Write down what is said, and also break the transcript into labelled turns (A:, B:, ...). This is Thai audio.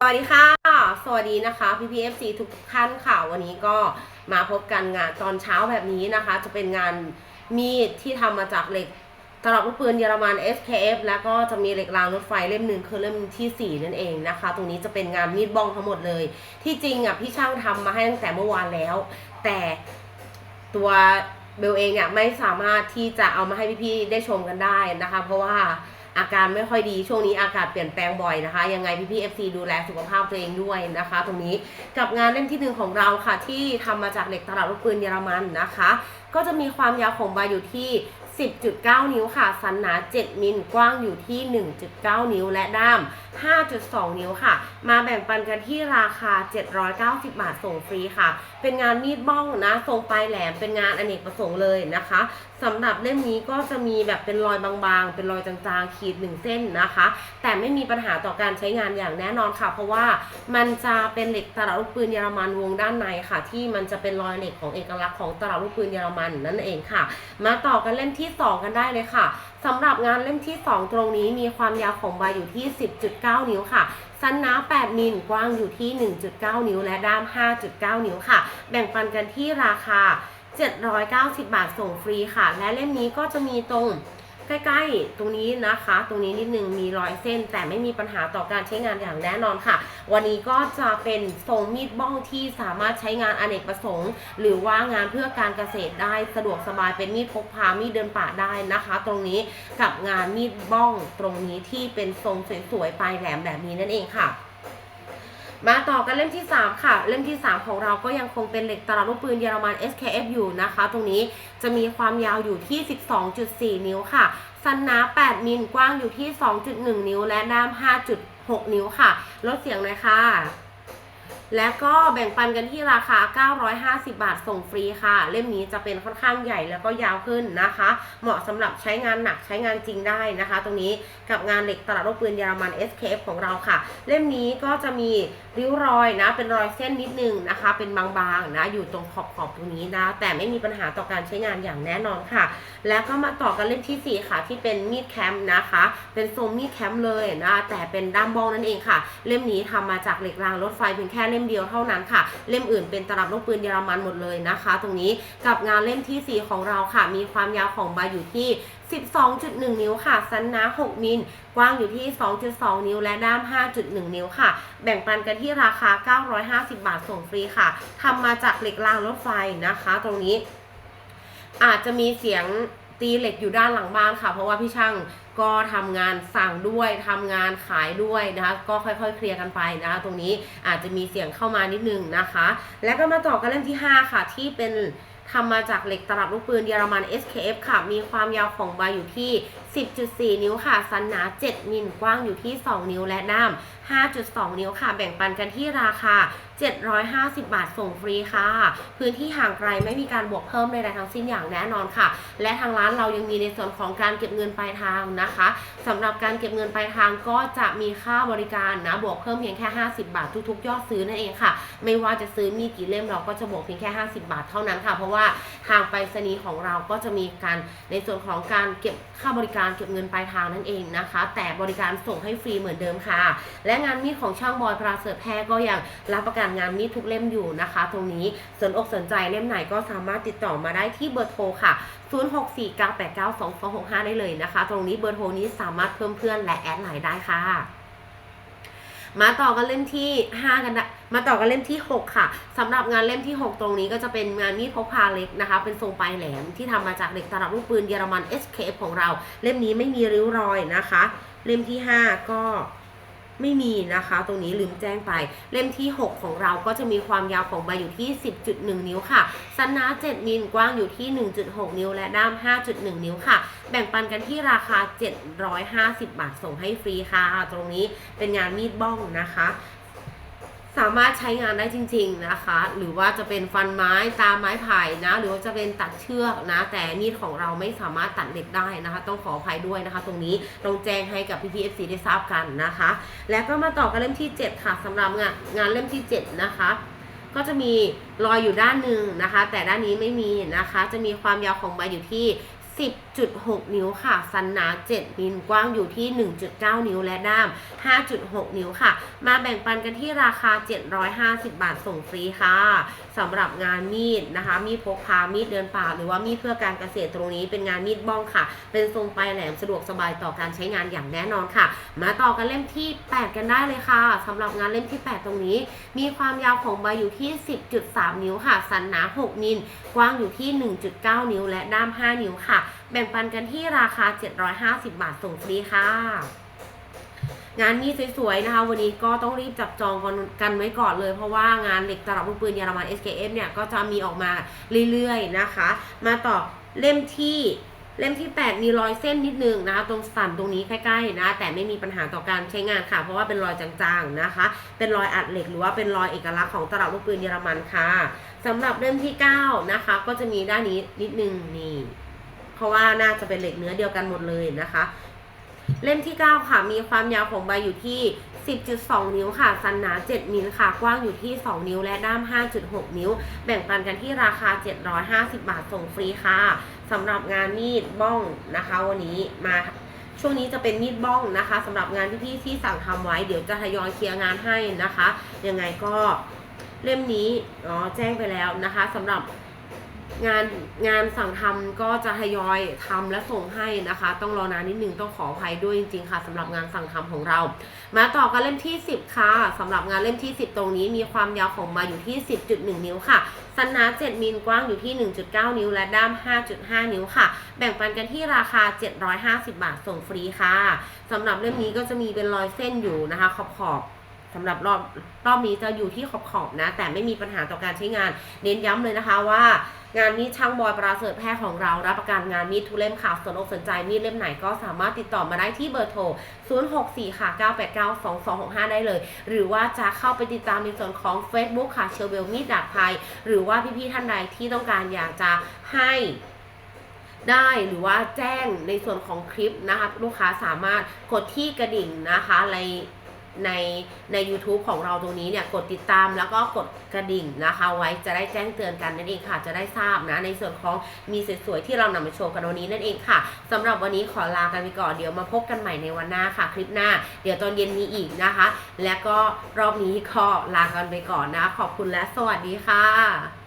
A: สวัสดีค่ะ สวัสดีนะคะพี่พีเอฟซีทุกท่านค่ะ วันนี้ก็มาพบกันงานตอนเช้าแบบนี้นะคะ จะเป็นงานมีดที่ทำมาจากเหล็กตลับลูกปืนเยอรมัน SKF แล้วก็จะมีเหล็กรางรถไฟเล่มหนึ่งคือเล่มที่ 4 นั่นเองนะคะ ตรงนี้จะเป็นงานมีดบ้องทั้งหมดเลย ที่จริงอะพี่ช่างทำมาให้ตั้งแต่เมื่อวานแล้ว แต่ตัวเบลเองเนี่ยไม่สามารถที่จะเอามาให้พี่ๆได้ชมกันได้นะคะ เพราะว่า อาการไม่ค่อยดีช่วงนี้อากาศเปลี่ยนแปลงบ่อยนะคะ ยังไงพี่ๆ FC ดูแลสุขภาพตัวเองด้วยนะคะ ตรงนี้กับงานเล่มที่หนึ่งของเราค่ะที่ทำมาจากเหล็กตลับลูกปืนเยอรมันนะคะ ก็จะมีความยาวของใบอยู่ที่ 10.9 นิ้วค่ะ สันหนา 7 มิล กว้างอยู่ที่ 1.9 นิ้ว และด้าม 5.2 นิ้วค่ะ มาแบ่งปันกันที่ราคา 790 บาทส่งฟรีค่ะ เป็นงานมีดบ้องนะ ทรงปลายแหลม เป็นงานอเนกประสงค์เลยนะคะ สำหรับเล่มนี้ก็จะมีแบบเป็นรอยบางๆ เป็นรอยจางๆ ขีดหนึ่งเส้นนะคะ แต่ไม่มีปัญหาต่อการใช้งานอย่างแน่นอนค่ะ เพราะว่ามันจะเป็นเหล็กตลับลูกปืนเยอรมันวงด้านในค่ะ ที่มันจะเป็นรอยเหล็กของเอกลักษณ์ของตลับลูกปืนเยอรมันนั่นเองค่ะ มาต่อกันเล่มที่ 2 กันได้เลยค่ะสำหรับงานเล่มที่ 2 ตรงนี้มีความยาวของใบอยู่ที่ 10.9 นิ้วค่ะสั้นหนา8มิลกว้างอยู่ที่ 1.9 นิ้ว และด้าม 5.9 นิ้วค่ะ แบ่งปันกันที่ราคา 790 บาทส่งฟรีค่ะ และเล่มนี้ก็จะมีตรงใกล้ๆ ตรงนี้นะคะ ตรงนี้นิดนึงมีรอยเส้น แต่ไม่มีปัญหาต่อการใช้งานอย่างแน่นอนค่ะ วันนี้ก็จะเป็นทรงมีดบ้องที่สามารถใช้งานอเนกประสงค์ หรือว่างานเพื่อการเกษตรได้สะดวกสบายเป็นมีดพกพามีดเดินป่าได้นะคะ ตรงนี้กับงานมีดบ้องตรงนี้ที่เป็นทรงสวยๆปลายแหลมแบบนี้นั่นเองค่ะ มาต่อกันเล่มที่ 3 ค่ะ เล่มที่ 3 ของเราก็ยังคงเป็นเหล็กตลับลูกปืนเยอรมัน SKF อยู่นะคะ ตรงนี้จะมีความยาวอยู่ที่ 12.4 นิ้วค่ะสันหนา 8 มิลกว้างอยู่ที่ 2.1 นิ้ว และด้าม 5.6 นิ้วค่ะ ลดเสียงหน่อยค่ะ และก็แบ่งปันกันที่ราคา 950 บาทส่งฟรีค่ะ เล่มนี้จะเป็นค่อนข้างใหญ่แล้วก็ยาวขึ้นนะคะ เหมาะสำหรับใช้งานหนักใช้งานจริงได้นะคะ ตรงนี้กับงานเหล็กตลับลูกปืนเยอรมัน SKF ของเราค่ะ เล่มนี้ก็จะมีริ้วรอยนะ เป็นรอยเส้นนิดนึงนะคะ เป็นบางๆนะ อยู่ตรงขอบๆตรงนี้นะ แต่ไม่มีปัญหาต่อการใช้งานอย่างแน่นอนค่ะ แล้วก็มาต่อกันเล่มที่ 4 ค่ะ ที่เป็นมีดแคมป์นะคะ เป็นทรงมีดแคมป์เลยนะ แต่เป็นด้ามบ้องนั่นเองค่ะ เล่มนี้ทำมาจากเหล็กรางรถไฟเพียงแค่เล่่มเดียวเท่านั้นค่ะ เล่มอื่นเป็นตลับลูกปืนเยอรมันหมดเลยนะคะ ตรงนี้กับงานเล่มทีสี่ 4 ของเราค่ะ มีความยาวของใบอยู่ที่ 12.1 นิ้วค่ะสันหนา 6 มิล กว้างอยู่ที่ 2.2 นิ้วและด้าม 5.1 นิ้วค่ะ แบ่งปันกันที่ราคา 950 บาทส่งฟรีค่ะทำมาจากเหล็กรางรถไฟนะคะ ตรงนี้อาจจะมีเสียง ตีเหล็กอยู่ด้านหลังบ้านค่ะ เพราะว่าพี่ช่างก็ทำงานสั่งด้วยทำงานขายด้วยนะคะ ก็ค่อยๆ เคลียร์กันไปนะคะตรงนี้อาจจะมีเสียงเข้ามานิดนึงนะคะ แล้วก็มาต่อกันเล่มที่ 5 ค่ะ ที่เป็นทำมาจากเหล็กตลับลูกปืนเยอรมัน SKF ค่ะ มีความยาวของใบอยู่ที่ 10.4 นิ้วค่ะ สันหนา 7 มิล กว้างอยู่ที่ 2 นิ้วและด้าม5.2 นิ้วค่ะ แบ่งปันกันที่ราคา 750 บาทส่งฟรีค่ะ พื้นที่ห่างไกลไม่มีการบวกเพิ่มใดๆทั้งสิ้นอย่างแน่นอนค่ะ และทางร้านเรายังมีในส่วนของการเก็บเงินปลายทางนะคะสำหรับการเก็บเงินปลายทางก็จะมีค่าบริการนะบวกเพิ่มเพียงแค่ 50 บาททุกๆ ยอดซื้อนั่นเองค่ะ ไม่ว่าจะซื้อมีกี่เล่มเราก็จะบวกเพียงแค่ 50 บาทเท่านั้นค่ะ เพราะว่าทางไปรษณีย์ของเราก็จะมีการในส่วนของการเก็บค่าบริการเก็บเงินปลายทางนั่นเองนะคะ แต่บริการส่งให้ฟรีเหมือนเดิมค่ะ และงานมีดของช่างบอยพราเสริฐแพรก็ยังรับประกันงานมีทุกเล่มอยู่นะคะ ตรงนี้สนอกสนใจเล่มไหนก็สามารถติดต่อมาได้ที่เบอร์โทรค่ะ 0649892265 ได้เลยนะคะ ตรงนี้เบอร์โทรนี้สามารถเพิ่มเพื่อนและแอดไลน์ได้ค่ะมาต่อกันเล่มที่ 5 กันนะมาต่อกันเล่มที่ 6 ค่ะสำหรับงานเล่มที่ 6 ตรงนี้ก็จะเป็นงานมีดพกพาเล็กนะคะ เป็นทรงปลายแหลมที่ทำมาจากเหล็กตลับลูกปืนเยอรมัน SKF ของเรา เล่มนี้ไม่มีริ้วรอยนะคะ เล่มที่ 5 ก็ ไม่มีนะคะ ตรงนี้ลืมแจ้งไป เล่มที่ 6 ของเราก็จะมีความยาวของใบอยู่ที่ 10.1 นิ้วค่ะสันหนา7มิลกว้างอยู่ที่ 1.6 นิ้ว และด้าม 5.1 นิ้วค่ะ แบ่งปันกันที่ราคา 750 บาทส่งให้ฟรีค่ะ ตรงนี้เป็นงานมีดบ้องนะคะ สามารถใช้งานได้จริง ๆนะคะ หรือว่าจะเป็นฟันไม้ตามไม้ไผ่นะ หรือว่าจะเป็นตัดเชือกนะ แต่มีดของเราไม่สามารถตัดเหล็กได้นะคะ ต้องขออภัยด้วยนะคะ ตรงนี้ต้องแจ้งให้กับพี่พีเอฟซีได้ทราบกันนะคะ แล้วก็มาต่อกันเล่มที่ 7 ค่ะสำหรับงานงานเล่มที่ 7 นะคะก็จะมีรอยอยู่ด้านหนึ่งนะคะ แต่ด้านนี้ไม่มีนะคะ จะมีความยาวของใบอยู่ที่ 10.6 นิ้วค่ะสันหนา 7 มิล กว้างอยู่ที่ 1.9 นิ้วและด้าม 5.6 นิ้วค่ะ มาแบ่งปันกันที่ราคา 750 บาทส่งฟรีค่ะสำหรับงานมีดนะคะ มีดพกพา มีดเดินป่า หรือว่ามีดเพื่อการเกษตรตรงนี้เป็นงานมีดบ้องค่ะ เป็นทรงปลายแหลมสะดวกสบายต่อการใช้งานอย่างแน่นอนค่ะ มาต่อกันเล่มที่ 8 กันได้เลยค่ะสำหรับงานเล่มที่ 8 ตรงนี้ มีความยาวของใบอยู่ที่ 10.3 นิ้วค่ะ สันหนา 6 มิล กว้างอยู่ที่ 1.9 นิ้วและด้าม 5 นิ้วค่ะแบ่งปันกันที่ราคา 750 บาทส่งฟรีค่ะ งานนี้สวยๆนะคะ วันนี้ก็ต้องรีบจับจองกันไว้ก่อนเลย เพราะว่างานเหล็กตลับลูกปืนเยอรมัน SKF เนี่ยก็จะมีออกมาเรื่อยๆนะคะ มาต่อเล่มที่เล่มที่ 8 มีรอยเส้นนิดนึงนะคะ ตรงสันตรงนี้ใกล้ๆนะ แต่ไม่มีปัญหาต่อการใช้งานค่ะ เพราะว่าเป็นรอยจางๆนะคะ เป็นรอยอัดเหล็กหรือว่าเป็นรอยเอกลักษณ์ของตลับลูกปืนเยอรมันค่ะสำหรับเล่มที่ 9 นะคะ ก็จะมีด้านนี้นิดนึงนี่ เพราะว่าน่าจะเป็นเหล็กเนื้อเดียวกันหมดเลยนะคะ เล่มที่ 9 ค่ะมีความยาวของใบอยู่ที่ 10.2 นิ้วค่ะ สันหนา 7 มิลค่ะ กว้างอยู่ที่ 2 นิ้วและด้าม 5.6 นิ้ว แบ่งปันกันที่ราคา 750 บาทส่งฟรีค่ะสำหรับงานมีดบ้องนะคะ วันนี้มาช่วงนี้จะเป็นมีดบ้องนะคะสำหรับงานที่พี่ที่สั่งทำไว้เดี๋ยวจะทยอยเคลียร์งานให้นะคะ ยังไงก็เล่มนี้อ๋อแจ้งไปแล้วนะคะสำหรับ งานงานสั่งทำก็จะทยอยทำและส่งให้นะคะ ต้องรอนานนิดนึงต้องขออภัยด้วยจริงๆค่ะสำหรับงานสั่งทำของเรา มาต่อกันเล่มที่ 10 ค่ะสำหรับงานเล่มที่ 10 ตรงนี้มีความยาวของมาอยู่ที่ 10.1 นิ้วค่ะสันนา7มิลกว้างอยู่ที่ 1.9 นิ้วและด้าม 5.5 นิ้วค่ะ แบ่งปันกันที่ราคา 750 บาทส่งฟรีค่ะสำหรับเล่มนี้ก็จะมีเป็นรอยเส้นอยู่นะคะขอบขอบๆ สำหรับรอบรอบนี้จะอยู่ที่ขอบขอบๆนะ แต่ไม่มีปัญหาต่อการใช้งาน เน้นย้ำเลยนะคะว่า งานมีดช่างบอยประเสริฐแพทย์ของเรารับประกันงานมีดทุเล่มค่ะสนอกสนใจมีดเล่มไหนก็สามารถติดต่อมาได้ที่เบอร์โทร 064 ค่ะ 989 2265 ได้เลย หรือว่าจะเข้าไปติดตามในส่วนของ Facebook ค่ะเชอร์เบลมีดดาบไทยหรือว่าพี่ๆท่านใดที่ต้องการอยากจะให้ได้หรือว่าแจ้งในส่วนของคลิปนะคะลูกค้าสามารถกดที่กระดิ่งนะคะใน ในใน YouTube ของเราตรงนี้เนี่ยกดติดตามแล้วก็กดกระดิ่งนะคะ ไว้จะได้แจ้งเตือนกันนั่นเองค่ะ จะได้ทราบนะ ในส่วนของมีสวยๆที่เรานำมาโชว์กันวันนี้นั่นเองค่ะสำหรับวันนี้ขอลากันไปก่อนเดี๋ยวมาพบกันใหม่ในวันหน้าค่ะ คลิปหน้า เดี๋ยวตอนเย็นมีอีกนะคะ และก็รอบนี้ก็ลากันไปก่อนนะ ขอบคุณและสวัสดีค่ะ